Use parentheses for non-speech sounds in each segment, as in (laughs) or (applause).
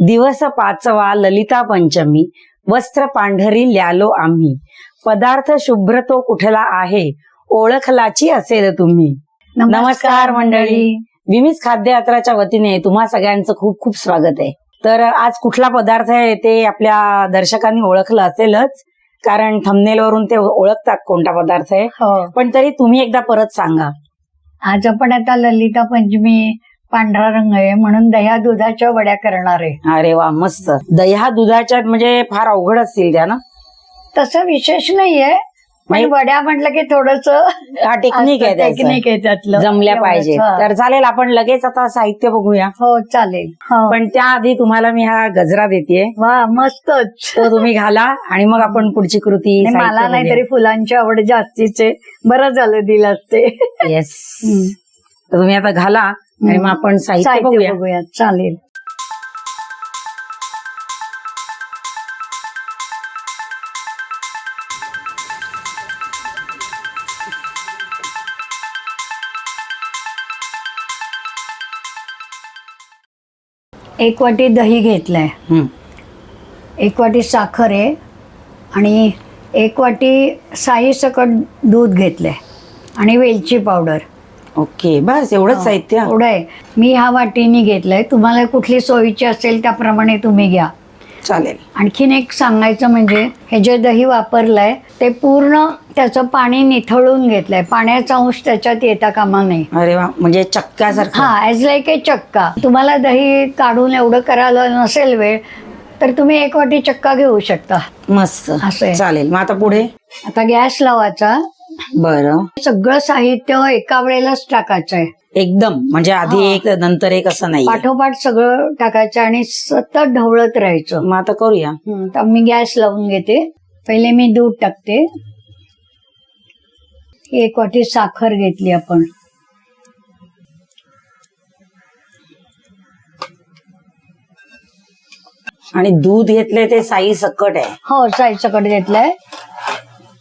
दिवस पाचवा ललिता पंचमी. वस्त्र पांढरी ल्यालो आम्ही. पदार्थ शुभ्र तो कुठला आहे? ओळखलाची असेल तुम्ही. नमस्कार मंडळी. विमीज खाद्य यात्राच्या वतीने तुम्हा सगळ्यांचं खूप खूप स्वागत आहे. तर आज कुठला पदार्थ आहे ते आपल्या दर्शकांनी ओळखलं असेलच. कारण thumbnail वरून ते ओळखतात कोणता पदार्थ आहे. हो. पण तरी तुम्ही एकदा परत सांगा. आज आपण आता ललिता पंचमी पांढरा रंग आहे म्हणून दह्या दुधाच्या वड्या करणार आहे. अरे वा मस्त. दह्या दुधाच्या म्हणजे फार अवघड असतील त्या ना? तसं विशेष नाहीये पण म्हणजे- वड्या म्हटलं की थोडस हा टेक्निक आहे त्याचं. टेक्निक आहे त्यातलं. जमल्या एवढंच, पाहिजे. हा. तर चालेल आपण लगेच आता साहित्य बघूया. हो चालेल. हो. पण त्याआधी तुम्हाला मी हा गजरा देते वा मस्तच. तो तुम्ही घाला आणि मग आपण पुढची कृती आणि मला नाही तरी फुलांची आवड जास्तीचे बरं झालं दिलं ते. येस तर तुम्ही आता घाला. आणि मग आपण साहित्य बघूया. बघूया. चालेल. एक वाटी दही घेतलंय. एक वाटी साखर आहे आणि एक वाटी साई सकट दूध घेतलंय आणि वेलची पावडर. ओके बस एवढंच साहित्य. एवढं आहे. मी ह्या वाटीने घेतलंय. तुम्हाला कुठली सोयीची असेल त्याप्रमाणे तुम्ही घ्या. चालेल. आणखीन एक सांगायचं म्हणजे हे जे दही वापरलंय ते पूर्ण त्याचं पाणी निथळून घेतलंय. पाण्याचा अंश त्याच्यात येता कामा नाही अरे वा म्हणजे चक्क्यासारखं. हा ॲज लाईक ए चक्का. तुम्हाला दही काढून एवढं करायला नसेल वेळ तर तुम्ही एक वाटी चक्का घेऊ शकता. मस्त. असं आहे. चालेल. मग आता पुढे? आता गॅस लावायचा. बरं. सगळं साहित्य एका वेळेलाच टाकायचं आहे. एकदम. म्हणजे आधी हा. एक नंतर एक असं नाही पाठोपाठ सगळं टाकायचं आणि सतत ढवळत राहायचं. मग आता करूया. हं, तर मी गॅस लावून घेते. पहिले मी दूध टाकते. एक वाटी साखर घेतली आपण. आणि दूध घेतले ते साई सकट आहे. हो साईसकट घेतलंय.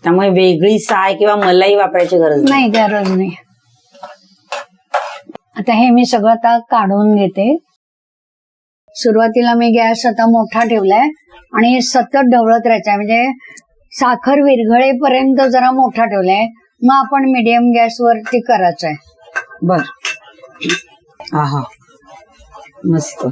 त्यामुळे वेगळी साय किंवा मलाई वापरायची गरज नाही. नाही गरज नाही. आता हे मी सगळं आता काढून घेते. सुरुवातीला मी गॅस आता मोठा ठेवलाय आणि सतत ढवळत राहायचा म्हणजे साखर विरघळेपर्यंत जरा मोठा ठेवलाय. मग आपण मीडियम गॅसवरती करायचं आहे बर. आहा. मस्त.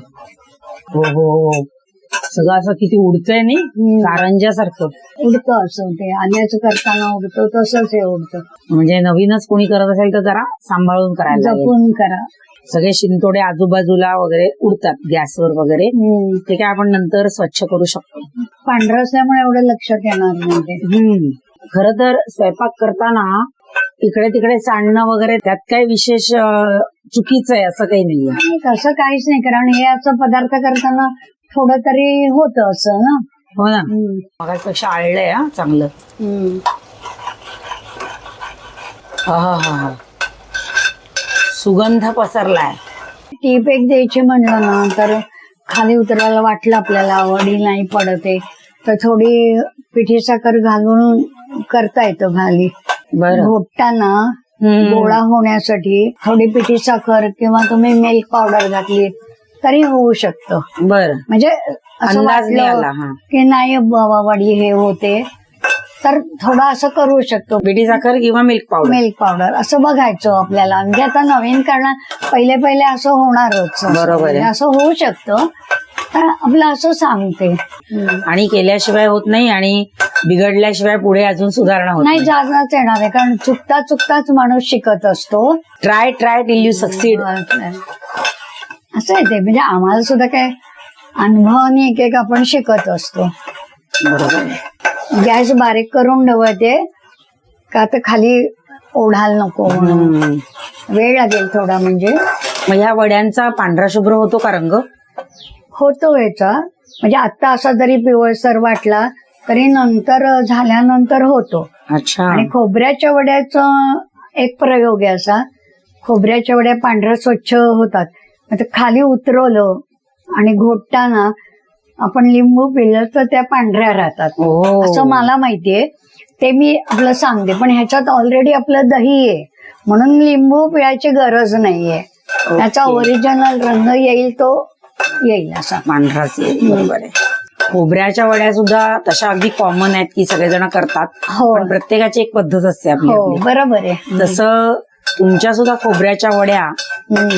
हो हो हो. सगळं असं किती उडतंय नाही. कारंजासारखं उडतं असं ते. आल्याचं करताना उडतं तसंच हे उडतं. म्हणजे नवीनच कोणी करत असेल तर जरा सांभाळून करायला लागेल. जपून करा. सगळे शिंतोडे आजूबाजूला वगैरे उडतात गॅसवर वगैरे. हम्म. ते काय आपण नंतर स्वच्छ करू शकतो. पांढरं असल्यामुळे एवढं लक्षात येणार नाही ते. खर तर स्वयंपाक करताना इकडे तिकडे सांडणं वगैरे त्यात काही विशेष अं, चुकीचं आहे असं काही नाहीये. नाही, तसं काहीच नाही कारण हे असं पदार्थ करताना थोडं तरी होतं असं ना? हो ना. मगापेक्षा आळलंय हा चांगलं. हा हा हा हा. सुगंध पसरलाय. टीप एक द्यायची म्हणलं ना तर खाली उतरायला वाटलं आपल्याला वडील नाही पडत तर थोडी पिठी साखर घालून करता येतं खाली. बरं. घोटताना. गोळा होण्यासाठी थोडी पिठी साखर किंवा तुम्ही मिल्क पावडर घातली तरी होऊ शकतं. बरं. म्हणजे असं अंदाज नाही आला वाटलं हा. की नाही बाबा वडी हे होते तर थोडं असं करू शकतो. बिडी साखर किंवा मिल्क पावडर मिल्क पावडर असं बघायचं आपल्याला. म्हणजे आता नवीन करणार पहिले पहिले असं होणारच. असं. बरोबर आहे. म्हणजे असं होऊ शकतं. पण आपलं असं सांगते. आणि केल्याशिवाय होत नाही आणि बिघडल्याशिवाय पुढे अजून सुधारणा होत नाही नाही. येणार आहे. कारण चुकता चुकताच माणूस शिकत असतो. Try try till you succeed असं आहे ते. म्हणजे आम्हाला सुद्धा काय अनुभवाने एक एक आपण शिकत असतो. गॅस बारीक करून ठेवते का तर खाली ओढायला नको म्हणून. वेळ लागेल थोडा म्हणजे. मग ह्या वड्यांचा पांढरा शुभ्र होतो का रंग? होतो याचा. म्हणजे आता असा जरी पिवळसर वाटला तरी नंतर झाल्यानंतर होतो. अच्छा. आणि खोबऱ्याच्या वड्याचा एक प्रयोग आहे असा. खोबऱ्याच्या वड्या पांढऱ्या स्वच्छ होतात. आता खाली उतरवलं आणि घोटताना आपण लिंबू पिलं तर त्या पांढऱ्या राहतात. ओ असं मला माहितीये. ते मी आपलं सांगते पण ह्याच्यात ऑलरेडी आपलं दही आहे. म्हणून लिंबू पिळायची गरज नाहीये. त्याचा. ओरिजिनल रंग येईल तो येईल असा. पांढराच येईल बरोबर आहे. खोबऱ्याच्या वड्या सुद्धा तशा अगदी कॉमन आहेत की सगळेजण करतात. हो. पण प्रत्येकाची एक पद्धत असते आपली हो आपली. बरोबर आहे. तसं तुमच्या सुद्धा खोबऱ्याच्या वड्या.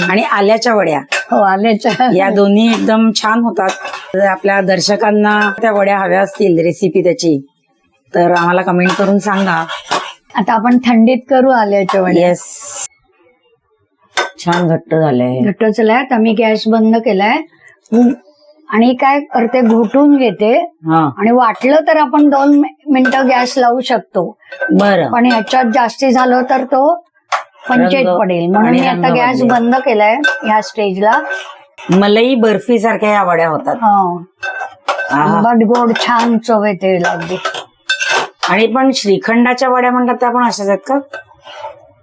आणि आल्याच्या वड्या. हो आल्याच्या. या दोन्ही एकदम छान होतात. आपल्या दर्शकांना त्या वड्या हव्या असतील रेसिपी त्याची. तर आम्हाला कमेंट करून सांगा. आता आपण थंडीत करू आल्याच्या वड्या. येस छान घट्ट झालंय. घट्ट झालाय आता मी गॅस बंद केलाय. आणि काय करते घोटून घेते. हा. आणि वाटलं तर आपण दोन मिनिटं गॅस लावू शकतो. बरं. पण ह्याच्यात जास्ती झालं तर तो पंचायत पडेल. म्हणून मी आता गॅस. बंद केलाय ह्या स्टेजला. मलई बर्फी सारख्या या वड्या होतात. हो. आहा. आंबट गोड छान चव येते अगदी आणि पण श्रीखंडाच्या वड्या म्हणतात त्या पण अशाच आहेत का?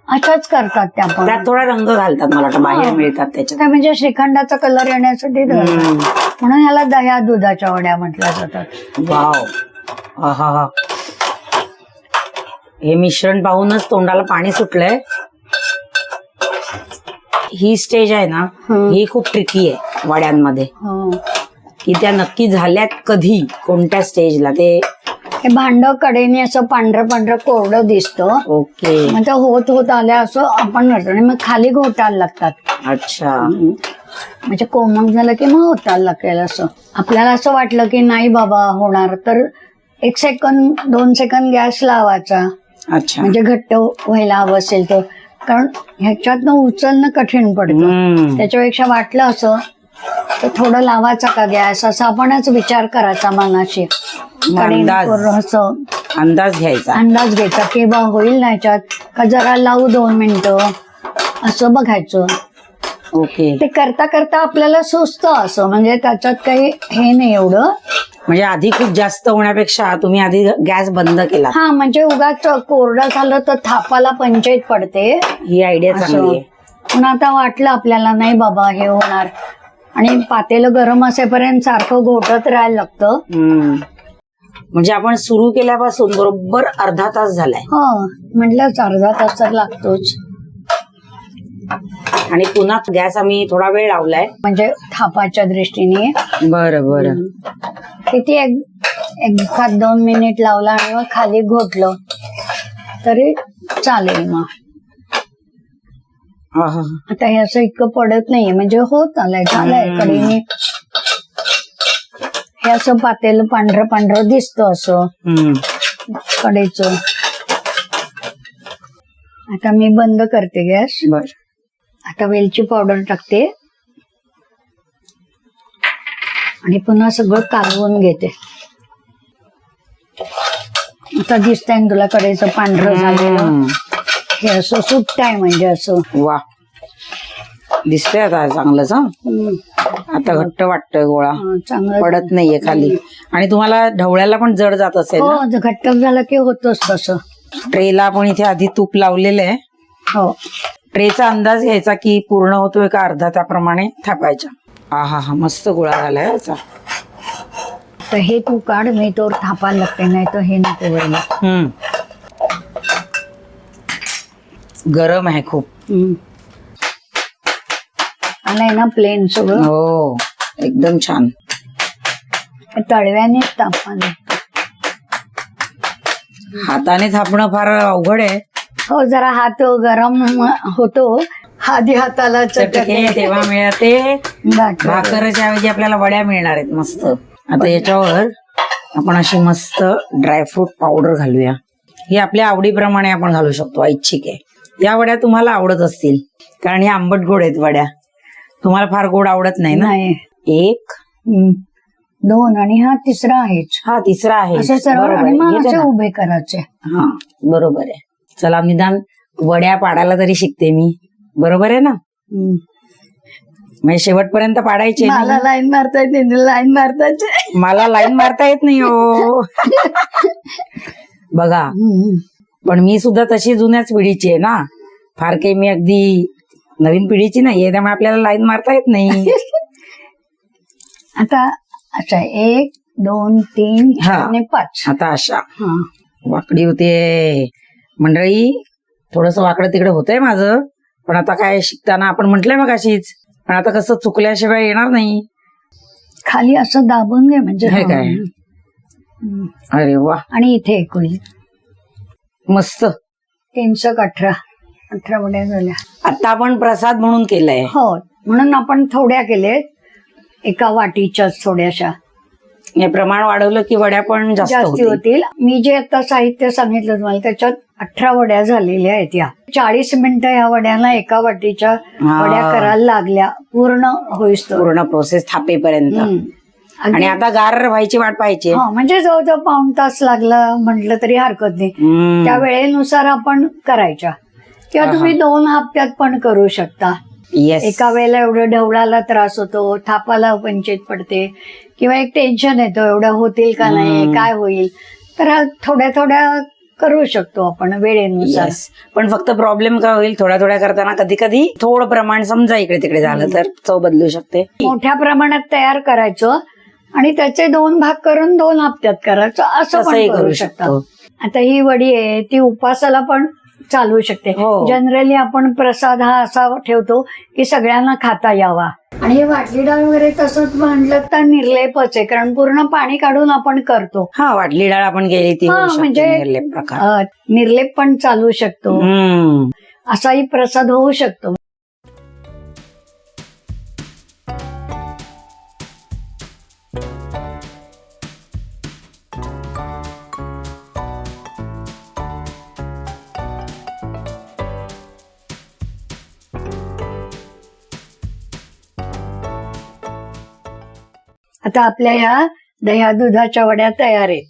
अशाच करतात त्या पण. त्यात थोडा रंग घालतात मला वाटतं बाहेर हो. मिळतात त्याच्यात. त्या म्हणजे श्रीखंडाचा कलर येण्यासाठी. म्हणून ह्याला दह्या दुधाच्या वड्या म्हटल्या जातात. वाव. हा हे मिश्रण पाहूनच तोंडाला पाणी सुटलंय. ही स्टेज आहे ना. ही. खूप ट्रिकी आहे वड्यांमध्ये. की त्या नक्की झाल्यात कधी कोणत्या स्टेजला ते हे भांड कडेने असं पांढरं पांढरं कोरडं दिसतं. ओके. मग ते होत होत आल्या असं आपण म्हणतो आणि मग खाली घोटायला लागतात. अच्छा. म्हणजे कोमट झालं की मग होतायला लागेल असं. आपल्याला असं वाटलं की नाही बाबा होणार. तर एक सेकंद दोन सेकंद गॅस लावायचा. अच्छा. म्हणजे घट्ट व्हायला हवं असेल तर. कारण ह्याच्यातनं उचलणं कठीण पडतं. त्याच्यापेक्षा वाटलं असं तर थोडं लावायचा का गॅस? असं आपणच विचार करायचा मनाशी. असं अंदाज घ्यायचा. अंदाज घ्यायचा की बा होईल ना ह्याच्यात? का जरा लावू दोन मिनिटं? असं बघायचं. ओके. ते करता करता आपल्याला सुचतं असं. म्हणजे त्याच्यात काही हे नाही एवढं. म्हणजे आधी खूप जास्त होण्यापेक्षा तुम्ही आधी गॅस बंद केला. हा म्हणजे उगाच कोरडं झालं तर थापाला पंचायत पडते. ही आयडिया चांगली आहे. पण आता वाटलं आपल्याला नाही बाबा हे होणार. आणि पातेलं गरम असेपर्यंत सारखं घोटत राहायला लागतं. हम्म. म्हणजे आपण सुरू केल्यापासून बरोबर अर्धा तास झालाय. हो म्हटलं अर्धा तास तर लागतोच. आणि पुन्हा गॅस आम्ही थोडा वेळ लावलाय. म्हणजे थापाच्या दृष्टीने. बरं बरं. किती एक एखाद दोन मिनिट लावला आणि मग खाली घोटलं तरी चालेल मग. हा, हा. आता हे असं इतकं पडत नाहीये म्हणजे होत आलंय झालंय. हम्म. कडेने हे असं पातेलं पांढरं पांढरं दिसतं असं. हम्म. कडेच. आता मी बंद करते गॅस. बर. आता वेलची पावडर टाकते. आणि पुन्हा सगळं कालवून घेते. आता दिसतंय ना तुला कडेचं पांढरं झालेलं? हम्म. हे असं सुट्ट आहे म्हणजे असं. वा. दिसतंय आता चांगलंच हा? हम्म. आता घट्ट वाटतोय गोळा. हा, चांगलं पडत नाहीये खाली. आणि तुम्हाला ढवळ्याला पण जड जात असेल ना? हो घट्ट झालं की होतच तसं. ट्रेला आपण इथे आधी तूप लावलेलं आहे. हो. ट्रेचा अंदाज घ्यायचा की पूर्ण होतोय का अर्धा त्याप्रमाणे थापायच्या हा हा हा मस्त गोळा झालाय याचा तर हे तू काढ मी तो थापायला लागते नाही तर हे नको व्हायला हम्म. गरम आहे खूप. हम्म. आलंय ना प्लेन सगळं? हो एकदम छान. तळव्याने तापाले हाताने थापणं फार अवघड आहे. हो जरा हात गरम होतो. आधी हाताला चटके तेव्हा मिळते. भाकरच्या ऐवजी आपल्याला वड्या मिळणार आहेत मस्त. आता याच्यावर आपण अशी मस्त ड्रायफ्रूट पावडर घालूया. ही आपल्या आवडीप्रमाणे आपण घालू शकतो ऐच्छिक आहे. या वड्या तुम्हाला आवडत असतील कारण ही आंबट गोड आहेत वड्या. तुम्हाला फार गोड आवडत नाही ना? एक. दोन आणि हा तिसरा आहेच. हा तिसरा आहे. आहे. उभे करायचे. हा बरोबर आहे. चला निदान वड्या पाडायला तरी शिकते मी. बरोबर आहे ना. म्हणजे शेवटपर्यंत पाडायचे. मला लाईन मारता येते लाईन मारताचे मला लाईन मारता येत नाही हो. बघा. पण मी सुद्धा तशी जुन्याच पिढीची आहे ना. फार काही मी अगदी नवीन पिढीची नाहीये त्यामुळे आपल्याला लाईन मारता येत नाही. (laughs) आता अच्छा एक दोन तीन हा. आणि पाच. आता अशा. वाकडी होते. मंडळी थोडस वाकडं तिकडे होतंय माझं पण आता काय शिकताना आपण म्हटलंय मग अशीच पण आता कसं चुकल्याशिवाय येणार नाही. खाली असं दाबून घे म्हणजे. हे काय? हम्म. अरे वा. आणि इथे एक होईल मस्त. तीनशे अठरा. अठरा वड्या झाल्या. आता आपण प्रसाद म्हणून केलाय. हो म्हणून आपण थोड्या केलेत एका वाटीच्याच थोड्याशा. हे प्रमाण वाढवलं की वड्या पण जास्त जास्ती होतील. मी जे आता साहित्य सांगितलं तुम्हाला त्याच्यात अठरा वड्या झालेल्या आहेत या. चाळीस मिनिटं या वड्याला एका वाटीच्या हा. वड्या करायला लागल्या पूर्ण होईस पूर्ण प्रोसेस थापेपर्यंत. आणि आता गार व्हायची वाट पाहिजे म्हणजे जवळजवळ पाऊण तास लागला म्हटलं तरी हरकत नाही. त्या वेळेनुसार आपण करायच्या. किंवा तुम्ही दोन हप्त्यात पण करू शकता. येस एका वेळेला एवढं ढवळाला त्रास होतो थापाला पंचायत पडते किंवा एक टेन्शन येतं एवढं होतील का नाही. काय होईल. तर थोड्या थोड्या करू शकतो आपण वेळेनुसार. पण फक्त प्रॉब्लेम काय होईल? थोड्या थोड्या करताना कधी कधी थोडं प्रमाण समजा इकडे तिकडे झालं तर चव बदलू शकते. मोठ्या प्रमाणात तयार करायचं आणि त्याचे दोन भाग करून दोन हप्त्यात करायचं असं पण करू शकतो. आता ही वडी आहे ती उपासाला पण चालू शकते. हो. जनरली आपण प्रसाद हा असा ठेवतो की सगळ्यांना खाता यावा. आणि हे वाटली डाळ वगैरे तसंच म्हणलं तर निर्लेपच आहे कारण पूर्ण पाणी काढून आपण करतो. हा वाटली डाळ आपण गेली ती हा, होऊ शकते म्हणजे- निर्लेप प्रकार. अं, निर्लेप पण चालू शकतो. हम्म. असाही प्रसाद होऊ शकतो. आता आपल्या ह्या दह्या दुधाच्या वड्या तयार आहेत.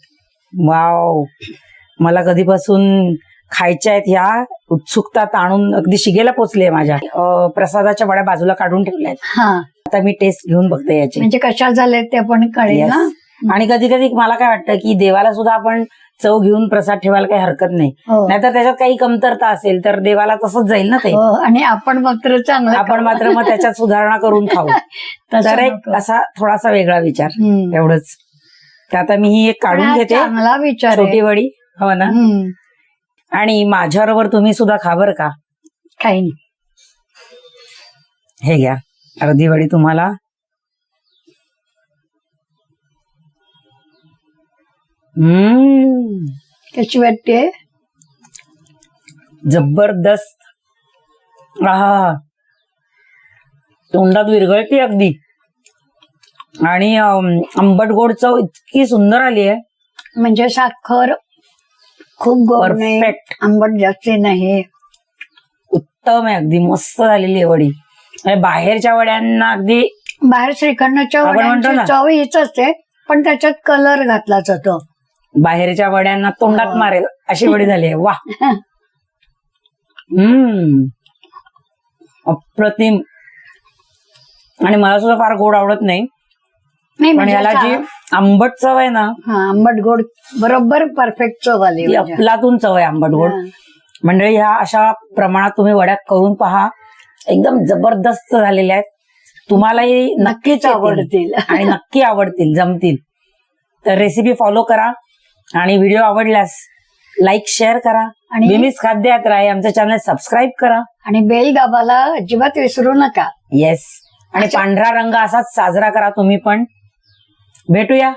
वाव. मला कधीपासून खायच्या आहेत ह्या उत्सुकता ताणून अगदी शिगेला पोचले माझ्या. अं, प्रसादाच्या वड्या बाजूला काढून ठेवल्या आहेत. हा. आता मी टेस्ट घेऊन बघते याची. म्हणजे कशा झाल्या ते आपण कळेल Yes. ना आणि कधी कधी मला काय वाटतं की देवाला सुद्धा आपण चव घेऊन प्रसाद ठेवायला काही हरकत नाही. हो. नाहीतर त्याच्यात काही कमतरता असेल तर देवाला तसंच जाईल ना ते. हो आणि आपण मात्र चांगलं आपण मात्र मग त्याच्यात सुधारणा करून खाऊ. (laughs) तर एक. असा थोडासा वेगळा विचार. एवढंच. तर आता मी ही एक काढून घेते. चांगला विचार छोटी वडी हो ना. आणि माझ्याबरोबर तुम्ही सुद्धा खा बरं का? खाईन हे घ्या. अर्धी वडी तुम्हाला हम्म. कशी वाटते? जबरदस्त. आहा. तोंडात विरघळते अगदी. आणि आंबट गोड चव इतकी सुंदर आली आहे. म्हणजे साखर खूप परफेक्ट आंबट जास्ती नाही. उत्तम आहे अगदी. मस्त झालेली आहे वडी. आणि बाहेरच्या वड्यांना अगदी बाहेर श्रीखंडाच्या वड्यांची. चव हीच असते पण त्याच्यात कलर घातला जातो. बाहेरच्या वड्यांना तोंडात हो. मारेल अशी वडी झाली आहे. वा. (laughs) हम्म. अप्रतिम. आणि मला सुद्धा फार गोड आवडत नाही. पण म्हणजे याला जी चा- आंबट चव आहे ना हा आंबट गोड बरोबर परफेक्ट चव आली ती म्हणजे. अफलातून चव आहे आंबट गोड. हा. मंडळी ह्या अशा प्रमाणात तुम्ही वड्या करून पहा. एकदम जबरदस्त झालेल्या आहेत. तुम्हालाही नक्कीच नक्कीच. आवडतील. आणि नक्की आवडतील जमतील. तर रेसिपी फॉलो करा. आणि व्हिडिओ आवडल्यास लाईक शेअर करा. आणि बिमिस खाद्य यात्रा आहे आमचं चॅनल सबस्क्राईब करा. आणि बेल दाबाला अजिबात विसरू नका. येस आणि अच्छा. पांढरा रंग असाच साजरा करा तुम्ही पण. भेटूया.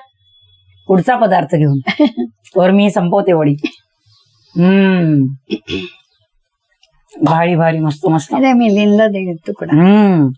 पुढचा पदार्थ घेऊन. (laughs) वर मी संपवते वडी. हम्म. भारी भारी मस्त मस्त. अरे मिलिंदला दे तुकडा. हम्म.